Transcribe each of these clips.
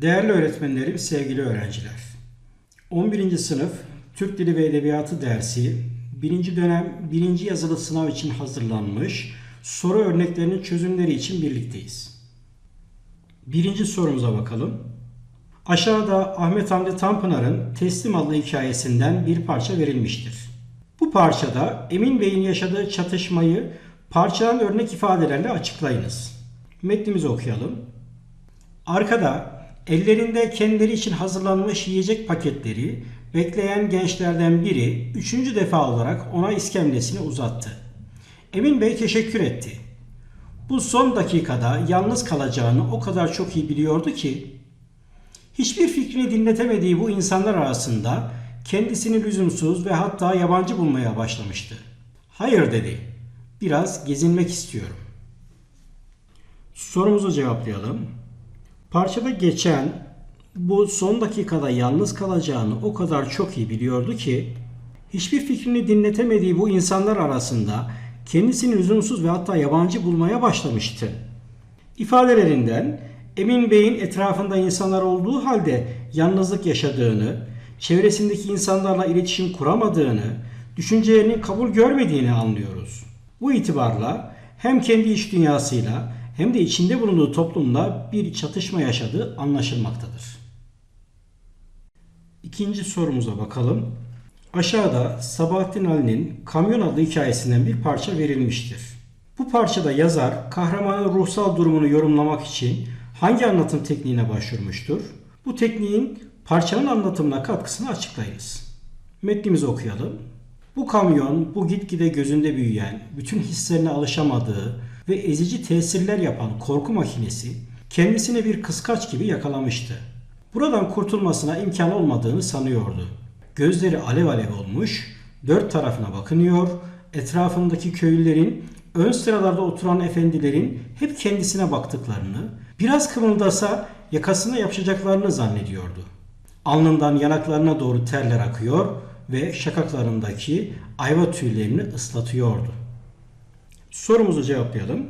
Değerli öğretmenlerim, sevgili öğrenciler. 11. sınıf Türk Dili ve Edebiyatı dersi 1. dönem 1. yazılı sınav için hazırlanmış soru örneklerinin çözümleri için birlikteyiz. Birinci sorumuza bakalım. Aşağıda Ahmet Hamdi Tanpınar'ın Teslim adlı hikayesinden bir parça verilmiştir. Bu parçada Emin Bey'in yaşadığı çatışmayı parçadan örnek ifadelerle açıklayınız. Metnimizi okuyalım. Arkada ellerinde kendileri için hazırlanmış yiyecek paketleri bekleyen gençlerden biri üçüncü defa olarak ona iskemlesini uzattı. Emin Bey teşekkür etti. Bu son dakikada yalnız kalacağını o kadar çok iyi biliyordu ki hiçbir fikrini dinletemediği bu insanlar arasında kendisini lüzumsuz ve hatta yabancı bulmaya başlamıştı. Hayır dedi. Biraz gezinmek istiyorum. Sorumuzu cevaplayalım. Parçada geçen bu son dakikada yalnız kalacağını o kadar çok iyi biliyordu ki hiçbir fikrini dinletemediği bu insanlar arasında kendisini lüzumsuz ve hatta yabancı bulmaya başlamıştı. İfadelerinden Emin Bey'in etrafında insanlar olduğu halde yalnızlık yaşadığını, çevresindeki insanlarla iletişim kuramadığını, düşüncelerinin kabul görmediğini anlıyoruz. Bu itibarla hem kendi iç dünyasıyla hem de içinde bulunduğu toplumla bir çatışma yaşadığı anlaşılmaktadır. İkinci sorumuza bakalım. Aşağıda Sabahattin Ali'nin Kamyon adlı hikayesinden bir parça verilmiştir. Bu parçada yazar kahramanın ruhsal durumunu yorumlamak için hangi anlatım tekniğine başvurmuştur? Bu tekniğin parçanın anlatımına katkısını açıklayınız. Metnimizi okuyalım. Bu kamyon, bu gitgide gözünde büyüyen, bütün hislerine alışamadığı ve ezici tesirler yapan korku makinesi kendisine bir kıskaç gibi yakalamıştı. Buradan kurtulmasına imkan olmadığını sanıyordu. Gözleri alev alev olmuş, dört tarafına bakınıyor, etrafındaki köylülerin, ön sıralarda oturan efendilerin hep kendisine baktıklarını, biraz kımıldasa yakasına yapışacaklarını zannediyordu. Alnından yanaklarına doğru terler akıyor ve şakaklarındaki ayva tüylerini ıslatıyordu. Sorumuzu cevaplayalım.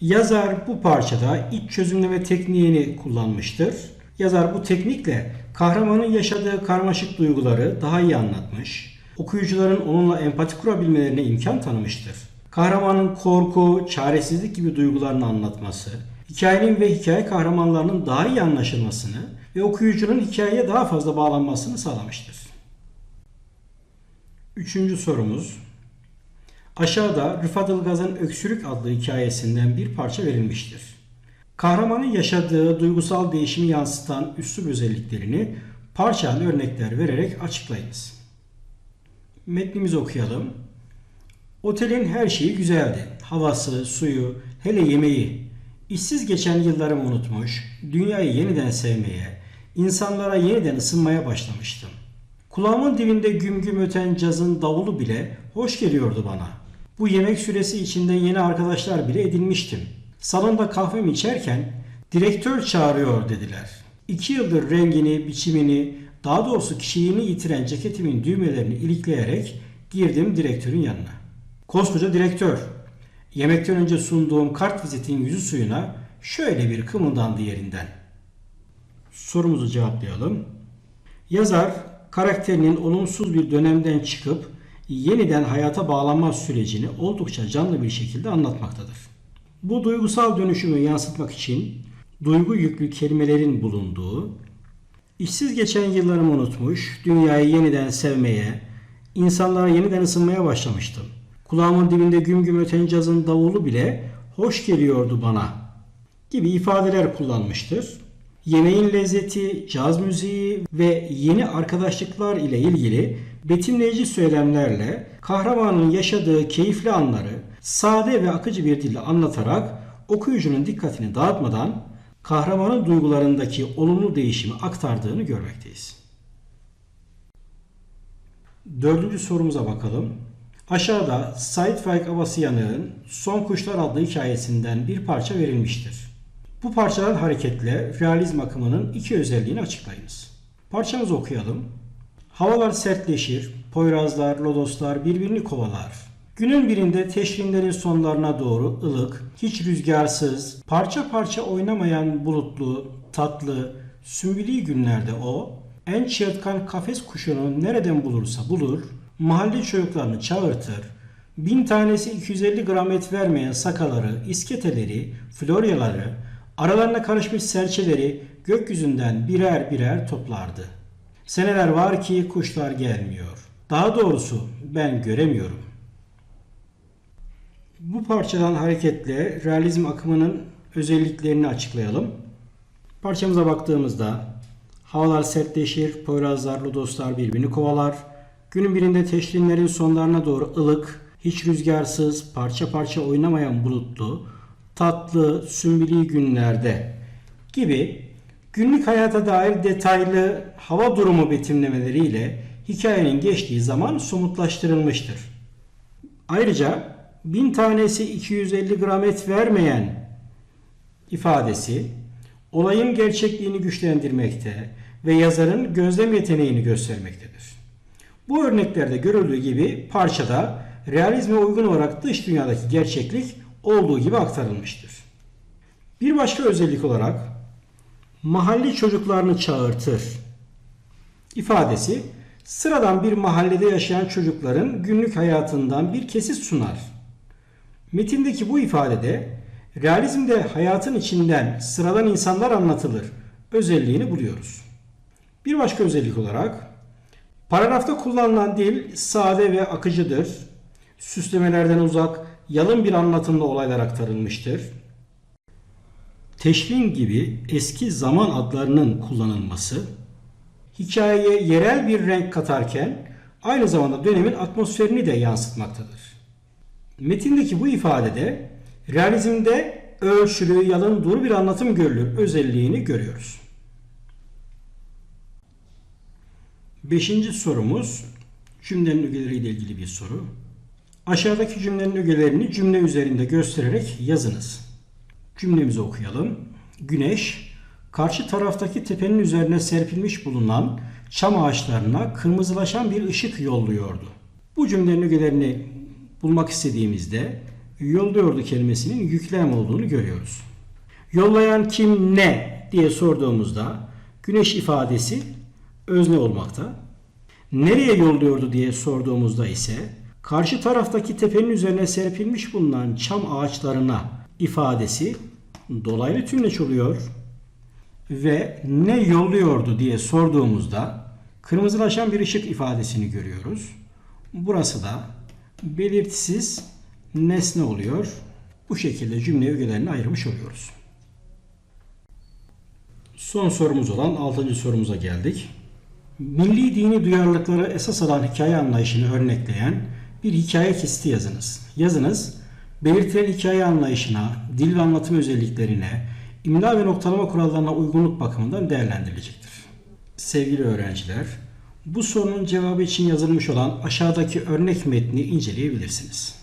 Yazar bu parçada iç çözümleme tekniğini kullanmıştır. Yazar bu teknikle kahramanın yaşadığı karmaşık duyguları daha iyi anlatmış, okuyucuların onunla empati kurabilmelerine imkan tanımıştır. Kahramanın korku, çaresizlik gibi duygularını anlatması, hikayenin ve hikaye kahramanlarının daha iyi anlaşılmasını ve okuyucunun hikayeye daha fazla bağlanmasını sağlamıştır. Üçüncü sorumuz. Aşağıda Rıfat Ilgaz'ın Öksürük adlı hikayesinden bir parça verilmiştir. Kahramanın yaşadığı duygusal değişimi yansıtan üslup özelliklerini parçalı örnekler vererek açıklayınız. Metnimizi okuyalım. Otelin her şeyi güzeldi. Havası, suyu, hele yemeği. İşsiz geçen yıllarımı unutmuş, dünyayı yeniden sevmeye, insanlara yeniden ısınmaya başlamıştım. Kulağımın dibinde güm güm öten cazın davulu bile hoş geliyordu bana. Bu yemek süresi içinde yeni arkadaşlar bile edinmiştim. Salonda kahvemi içerken direktör çağırıyor dediler. İki yıldır rengini, biçimini, daha doğrusu kişiliğini yitiren ceketimin düğmelerini ilikleyerek girdim direktörün yanına. Koskoca direktör, yemekten önce sunduğum kart vizitin yüzü suyuna şöyle bir kımıldandı yerinden. Sorumuzu cevaplayalım. Yazar karakterinin olumsuz bir dönemden çıkıp yeniden hayata bağlanma sürecini oldukça canlı bir şekilde anlatmaktadır. Bu duygusal dönüşümü yansıtmak için duygu yüklü kelimelerin bulunduğu, işsiz geçen yıllarımı unutmuş, dünyayı yeniden sevmeye, insanlara yeniden ısınmaya başlamıştım. Kulağımın dibinde güm güm öten cazın davulu bile hoş geliyordu bana gibi ifadeler kullanmıştır. Yemeğin lezzeti, caz müziği ve yeni arkadaşlıklar ile ilgili betimleyici söylemlerle kahramanın yaşadığı keyifli anları sade ve akıcı bir dille anlatarak okuyucunun dikkatini dağıtmadan kahramanın duygularındaki olumlu değişimi aktardığını görmekteyiz. Dördüncü sorumuza bakalım. Aşağıda Said Faik Abasıyanık'ın Son Kuşlar adlı hikayesinden bir parça verilmiştir. Bu parçadan hareketle realizm akımının iki özelliğini açıklayınız. Parçamızı okuyalım. Havalar sertleşir, poyrazlar, lodoslar birbirini kovalar. Günün birinde teşrinlerin sonlarına doğru ılık, hiç rüzgarsız, parça parça oynamayan bulutlu, tatlı, sümbüli günlerde o, en çırtkan kafes kuşunu nereden bulursa bulur, mahalle çocuklarını çağırtır, bin tanesi 250 gram et vermeyen sakaları, isketeleri, floryaları, aralarına karışmış serçeleri gökyüzünden birer birer toplardı. Seneler var ki kuşlar gelmiyor. Daha doğrusu ben göremiyorum. Bu parçadan hareketle realizm akımının özelliklerini açıklayalım. Parçamıza baktığımızda havalar sertleşir, poyrazlar, lodoslar birbirini kovalar. Günün birinde teşrinlerin sonlarına doğru ılık, hiç rüzgarsız, parça parça oynamayan bulutlu, tatlı, sümbüli günlerde gibi günlük hayata dair detaylı hava durumu betimlemeleriyle hikayenin geçtiği zaman somutlaştırılmıştır. Ayrıca bin tanesi 250 gram et vermeyen ifadesi olayın gerçekliğini güçlendirmekte ve yazarın gözlem yeteneğini göstermektedir. Bu örneklerde görüldüğü gibi parçada realizme uygun olarak dış dünyadaki gerçeklik olduğu gibi aktarılmıştır. Bir başka özellik olarak mahalle çocuklarını çağırtır ifadesi sıradan bir mahallede yaşayan çocukların günlük hayatından bir kesit sunar. Metindeki bu ifadede realizmde hayatın içinden sıradan insanlar anlatılır özelliğini buluyoruz. Bir başka özellik olarak paragrafta kullanılan dil sade ve akıcıdır. Süslemelerden uzak, yalın bir anlatımla olaylar aktarılmıştır. Teşrin gibi eski zaman adlarının kullanılması hikayeye yerel bir renk katarken aynı zamanda dönemin atmosferini de yansıtmaktadır. Metindeki bu ifadede realizmde ölçülü, yalın, duru bir anlatım görülür özelliğini görüyoruz. Beşinci sorumuz cümlenin ögeleriyle ilgili bir soru. Aşağıdaki cümlenin ögelerini cümle üzerinde göstererek yazınız. Cümlemizi okuyalım. Güneş karşı taraftaki tepenin üzerine serpilmiş bulunan çam ağaçlarına kırmızılaşan bir ışık yolluyordu. Bu cümlenin ögelerini bulmak istediğimizde yolluyordu kelimesinin yüklem olduğunu görüyoruz. Yollayan kim ne diye sorduğumuzda güneş ifadesi özne olmakta. Nereye yolluyordu diye sorduğumuzda ise karşı taraftaki tepenin üzerine serpilmiş bulunan çam ağaçlarına ifadesi dolaylı tümleç oluyor ve ne yolluyordu diye sorduğumuzda kırmızılaşan bir ışık ifadesini görüyoruz. Burası da belirtisiz nesne oluyor. Bu şekilde cümle ögelerini ayırmış oluyoruz. Son sorumuz olan 6. sorumuza geldik. Milli dini duyarlılıkları esas alan hikaye anlayışını örnekleyen bir hikaye kesiti yazınız. Yazınız, belirtilen hikaye anlayışına, dil ve anlatım özelliklerine, imla ve noktalama kurallarına uygunluk bakımından değerlendirilecektir. Sevgili öğrenciler, bu sorunun cevabı için yazılmış olan aşağıdaki örnek metni inceleyebilirsiniz.